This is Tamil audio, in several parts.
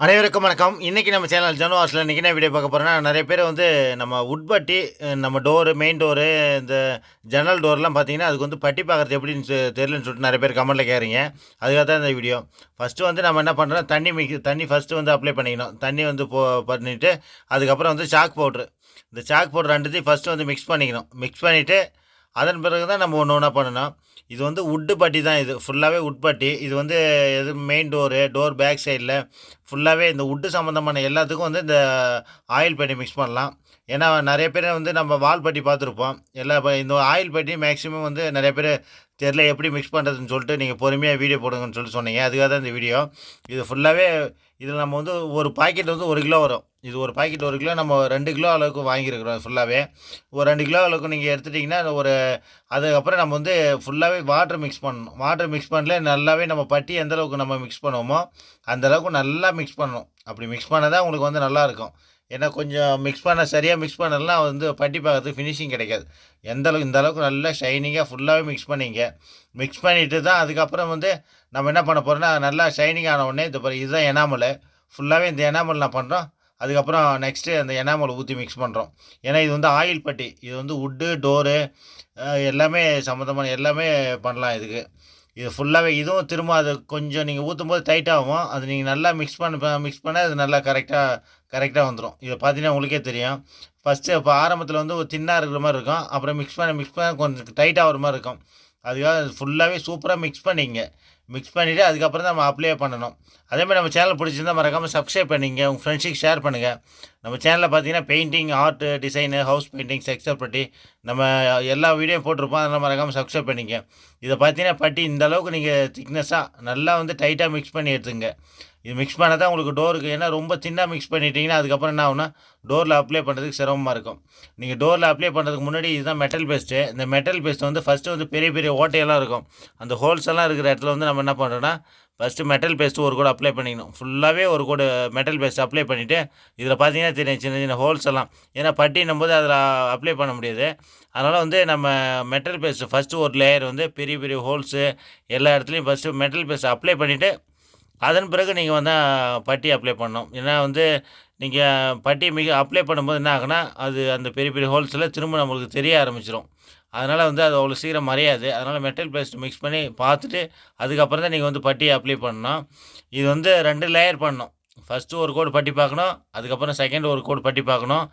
அனைவருக்கும் வணக்கம். இன்றைக்கி நம்ம சேனல் ஜனவாஸில் இன்றைக்கி என்ன வீடியோ பார்க்க போகிறோன்னா நிறைய பேர் வந்து நம்ம உட்பட்டி நம்ம டோரு மெயின் டோரு இந்த ஜன்னல் டோர்லாம் பார்த்தீங்கன்னா அதுக்கு வந்து பட்டி பார்க்குறது எப்படின்னு தெரியலன்னு சொல்லிட்டு நிறைய பேர் கமெண்ட்டில் கேட்குறீங்க அதுக்காக தான் இந்த வீடியோ ஃபஸ்ட்டு வந்து நம்ம என்ன பண்ணுறோம் தண்ணி மிக்ஸ் தண்ணி ஃபஸ்ட்டு வந்து அப்ளை பண்ணிக்கணும். தண்ணி வந்து போ பண்ணிவிட்டு அதுக்கப்புறம் வந்து சாக் பவுட்ரு இந்த சாக் பவுட்ரு ரெண்டுத்தையும் ஃபஸ்ட்டு வந்து மிக்ஸ் பண்ணிக்கணும். மிக்ஸ் பண்ணிவிட்டு அதன் பிறகு தான் நம்ம ஒன்று ஒன்றா பண்ணணும். இது வந்து உட்டு பட்டி தான் இது. ஃபுல்லாகவே உட்பட்டி இது வந்து எது மெயின் டோரு டோர் பேக் சைடில் ஃபுல்லாகவே இந்த உட்டு சம்மந்தமான எல்லாத்துக்கும் வந்து இந்த ஆயில் பட்டி மிக்ஸ் பண்ணலாம். ஏன்னா நிறைய பேர் வந்து நம்ம வால் பட்டி பார்த்துருப்போம். எல்லா இப்போ இந்த ஆயில் பட்டி மேக்ஸிமம் வந்து நிறைய பேர் தெரில எப்படி மிக்ஸ் பண்ணுறதுன்னு சொல்லிட்டு நீங்கள் பொறுமையாக வீடியோ போடுங்கன்னு சொல்லிட்டு சொன்னீங்க. அதுக்காக தான் இந்த வீடியோ இது ஃபுல்லாகவே இதில் நம்ம வந்து ஒரு பாக்கெட் வந்து ஒரு கிலோ வரும். இது ஒரு பாக்கெட் ஒரு கிலோ நம்ம ரெண்டு கிலோ அளவுக்கு வாங்கியிருக்கிறோம் ஃபுல்லாகவே ஒரு ரெண்டு கிலோ அளவுக்கு நீங்கள் எடுத்துட்டிங்கன்னா ஒரு அதுக்கப்புறம் நம்ம வந்து ஃபுல்லாகவே வாட்டர் மிக்ஸ் பண்ணணும் வாட்டர் மிக்ஸ் பண்ணல நல்லாவே நம்ம பட்டி எந்த அளவுக்கு நம்ம மிக்ஸ் பண்ணுவோமோ அந்த அளவுக்கு நல்லா மிக்ஸ் பண்ணணும். அப்படி மிக்ஸ் பண்ணால் தான் உங்களுக்கு வந்து நல்லாயிருக்கும் ஏன்னா கொஞ்சம் மிக்ஸ் பண்ண சரியாக மிக்ஸ் பண்ணலாம் வந்து பட்டி பார்க்கறதுக்கு ஃபினிஷிங் கிடைக்காது. எந்த அளவுக்கு இந்த அளவுக்கு நல்லா ஷைனிங்காக ஃபுல்லாகவே மிக்ஸ் பண்ணிங்க. மிக்ஸ் பண்ணிவிட்டு தான் அதுக்கப்புறம் வந்து நம்ம என்ன பண்ண போகிறோம்னா நல்லா ஷைனிங் ஆன உடனே இது இதுதான் எனாமல் ஃபுல்லாகவே இந்த எனாமல் நான் பண்ணுறோம் அதுக்கப்புறம் நெக்ஸ்ட்டு அந்த எனாமல் ஊற்றி மிக்ஸ் பண்ணுறோம் ஏன்னா இது வந்து ஆயில் பட்டி. இது வந்து உட்டு டோரு எல்லாமே சம்மந்தமான எல்லாமே பண்ணலாம் இதுக்கு. இது ஃபுல்லாகவே இதுவும் திரும்ப அது கொஞ்சம் நீங்கள் ஊற்றும் போது டைட்டாகும் அது நீங்கள் நல்லா மிக்ஸ் பண்ண மிக்ஸ் பண்ண அது நல்லா கரெக்டாக கரெக்டாக வந்துடும் இதை பார்த்தீங்கன்னா உங்களுக்கே தெரியும். ஃபஸ்ட்டு இப்போ ஆரம்பத்தில் வந்து ஒரு தின்னாக இருக்கிற மாதிரி இருக்கும். அப்புறம் மிக்ஸ் பண்ண மிக்ஸ் பண்ண கொஞ்சம் டைட்டாகிற மாதிரி இருக்கும். அதுக்காக ஃபுல்லாகவே சூப்பராக மிக்ஸ் பண்ணிங்க. மிக்ஸ் பண்ணிவிட்டு அதுக்கப்புறம் தான் நம்ம அப்ளை பண்ணணும். அதேமாதிரி நம்ம சேனல் பிடிச்சிருந்தா மறக்காமல் சப்ஸ்கிரைப் பண்ணிங்க உங்கள் ஃப்ரெண்ட்ஸுக்கு ஷேர் பண்ணுங்கள் நம்ம சேனலில் பார்த்தீங்கன்னா painting art design house painting செக்ஸர் பட்டி நம்ம எல்லா வீடியோ போட்டிருப்போம். அதெல்லாம் மறக்காமல் சப்ஸ்கிரைப் பண்ணிங்க. இதை பார்த்தீங்கன்னா பட்டி இந்த அளவுக்கு நீங்கள் திக்னஸாக நல்லா வந்து டைட்டாக மிக்ஸ் பண்ணி எடுத்துங்க. இது மிக்ஸ் பண்ணால் தான் உங்களுக்கு டோருக்கு ஏன்னா ரொம்ப தின்னாக மிக்ஸ் பண்ணிட்டீங்கன்னா அதுக்கப்புறம் என்ன ஆகுனா டோரில் அப்ளை பண்ணுறதுக்கு சிரமமாக இருக்கும். நீங்கள் டோரில் அப்ளை பண்ணுறதுக்கு முன்னாடி இதுதான் மெட்டல் பேஸ்ட்டு இந்த மெட்டல் பேஸ்ட் வந்து ஃபஸ்ட்டு வந்து பெரிய பெரிய ஓட்டையெல்லாம் இருக்கும். அந்த ஹோல்ஸ் எல்லாம் இருக்கிற இடத்துல வந்து நம்ம என்ன பண்ணுறோன்னா ஃபஸ்ட்டு மெட்டல் பேஸ்ட்டு ஒரு கூட அப்ளை பண்ணிக்கணும். ஃபுல்லாகவே ஒரு கூட மெட்டல் பேஸ்ட் அப்ளை பண்ணிவிட்டு இதில் பார்த்தீங்கன்னா தெரியும் சின்ன சின்ன ஹோல்ஸ் எல்லாம். ஏன்னா பட்டின்னும் போது அதில் அப்ளை பண்ண முடியாது. அதனால் வந்து நம்ம மெட்டல் பேஸ்ட்டு ஃபஸ்ட்டு ஒரு லேயர் வந்து பெரிய பெரிய ஹோல்ஸு எல்லா இடத்துலையும் ஃபஸ்ட்டு மெட்டல் பேஸ்ட் அப்ளை பண்ணிவிட்டு அதன் பிறகு நீங்கள் வந்து பட்டி அப்ளை பண்ணணும். ஏன்னா வந்து நீங்கள் பட்டி மிக அப்ளை பண்ணும்போது என்ன ஆகுனா அது அந்த பெரிய பெரிய ஹோல்ஸில் திரும்ப நம்மளுக்கு தெரிய ஆரம்பிச்சிடும் அதனால் வந்து அது அவ்வளோ சீக்கிரம் மறையாது. அதனால் மெட்டல் பேஸ்ட் மிக்ஸ் பண்ணி பார்த்துட்டு அதுக்கப்புறம் தான் நீங்கள் வந்து பட்டியை அப்ளை பண்ணணும். இது வந்து ரெண்டு லேயர் பண்ணணும். ஃபஸ்ட்டு ஒரு கோடு பட்டி பார்க்கணும். அதுக்கப்புறம் செகண்ட் ஒரு கோடு பட்டி பார்க்கணும்.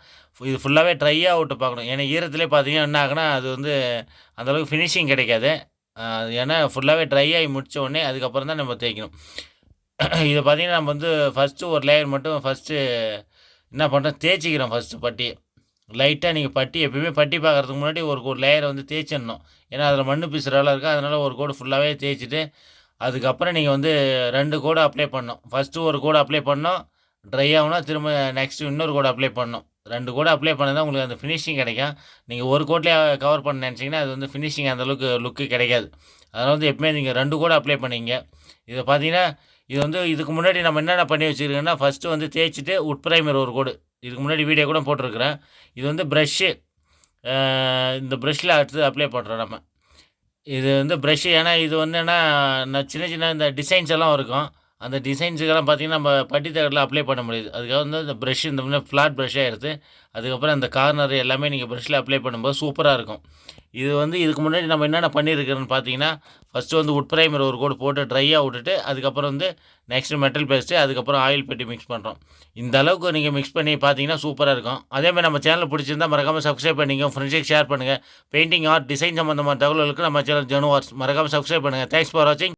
இது ஃபுல்லாகவே ட்ரையாக விட்டு பார்க்கணும். ஏன்னா ஈரத்துலேயே பார்த்தீங்கன்னா என்ன ஆகுனா அது வந்து அந்தளவுக்கு ஃபினிஷிங் கிடைக்காது. ஏன்னா ஃபுல்லாகவே ட்ரை ஆகி முடித்த உடனே அதுக்கப்புறம் தான் நம்ம தேய்க்கணும். இதை பார்த்தீங்கன்னா நம்ம வந்து ஃபஸ்ட்டு ஒரு லேயர் மட்டும் ஃபஸ்ட்டு என்ன பண்ணுறோம் தேய்ச்சிக்கிறோம் ஃபஸ்ட்டு பட்டி லைட்டாக நீங்கள் பட்டி எப்பயுமே பட்டி பார்க்குறதுக்கு முன்னாடி ஒரு ஒரு லேயரை வந்து தேய்ச்சிடணும். ஏன்னா அதில் மண் பீசுறால இருக்குது அதனால் ஒரு கோடு ஃபுல்லாகவே தேய்ச்சிட்டு அதுக்கப்புறம் நீங்கள் வந்து ரெண்டு கோடு அப்ளை பண்ணணும். ஃபஸ்ட்டு ஒரு கோடு அப்ளை பண்ணோம் ட்ரை ஆகுனா திரும்ப நெக்ஸ்ட்டு இன்னொரு கோடு அப்ளை பண்ணணும். ரெண்டு கோடு அப்ளை பண்ணால் உங்களுக்கு அந்த ஃபினிஷிங் கிடைக்கும். நீங்கள் ஒரு கோட்லேயே கவர் பண்ண நினச்சிங்கன்னா அது வந்து ஃபினிஷிங் அந்தளவுக்கு லுக்கு கிடைக்காது. அதனால் வந்து எப்பவுமே நீங்கள் ரெண்டு கோடு அப்ளை பண்ணீங்க. இதை பார்த்தீங்கன்னா இது வந்து இதுக்கு முன்னாடி நம்ம என்னென்ன பண்ணி வச்சுருக்கோன்னா ஃபஸ்ட்டு வந்து தேய்ச்சிட்டு உட் ப்ரைமர் ஒரு கோடு இதுக்கு முன்னாடி வீடியோ கூட போட்டிருக்கிறேன். இது வந்து ப்ரஷ்ஷு இந்த ப்ரஷ்ஷில் அடுத்து அப்ளை பண்ணுறோம் நம்ம. இது வந்து ப்ரஷ்ஷு ஏன்னா இது வந்து என்ன நான் சின்ன சின்ன இந்த டிசைன்ஸ் எல்லாம் இருக்கும். அந்த டிசைன்ஸுக்கெல்லாம் பார்த்தீங்கன்னா நம்ம பட்டி தகட்டில் அப்ளை பண்ண முடியாது. அதுக்காக வந்து இந்த ப்ரஷ் இந்த மாதிரி ஃப்ளாட் ப்ரஷ்ஷாக எடுத்து அதுக்கப்புறம் அந்த கார்னர் எல்லாமே நீங்கள் ப்ரஷ்ஷில் அப்ளை பண்ணும்போது சூப்பராக இருக்கும். இது வந்து இதுக்கு முன்னாடி நம்ம என்னென்ன பண்ணியிருக்கிறோன்னு பார்த்தீங்கன்னா ஃபஸ்ட்டு வந்து உட் ப்ரைமர் ஒரு கோடு போட்டு ட்ரையாக விட்டுட்டு அதுக்கப்புறம் வந்து நெக்ஸ்ட்டு மெட்டல் பேஸ்ட்டு அதுக்கப்புறம் ஆயில் பெட்டி மிக்ஸ் பண்ணுறோம் இந்த அளவுக்கு நீங்கள் மிக்ஸ் பண்ணி பார்த்தீங்கன்னா சூப்பராக இருக்கும். அதேமாதிரி நம்ம சேனல் பிடிச்சிருந்தா மறக்காமல் சப்ஸ்கிரைப் பண்ணிங்க ஃப்ரெண்ட்ஸுக்கு ஷேர் பண்ணுங்கள் பெயிண்டிங் ஆர்ட் டிசைன் சம்மந்தமான தகவல்களுக்கு நம்ம சேனல் ஜனு ஆர்ட்ஸ் மறக்காமல் சப்ஸ்கிரைப் பண்ணுங்கள் தேங்க்ஸ் ஃபார் வாட்சிங்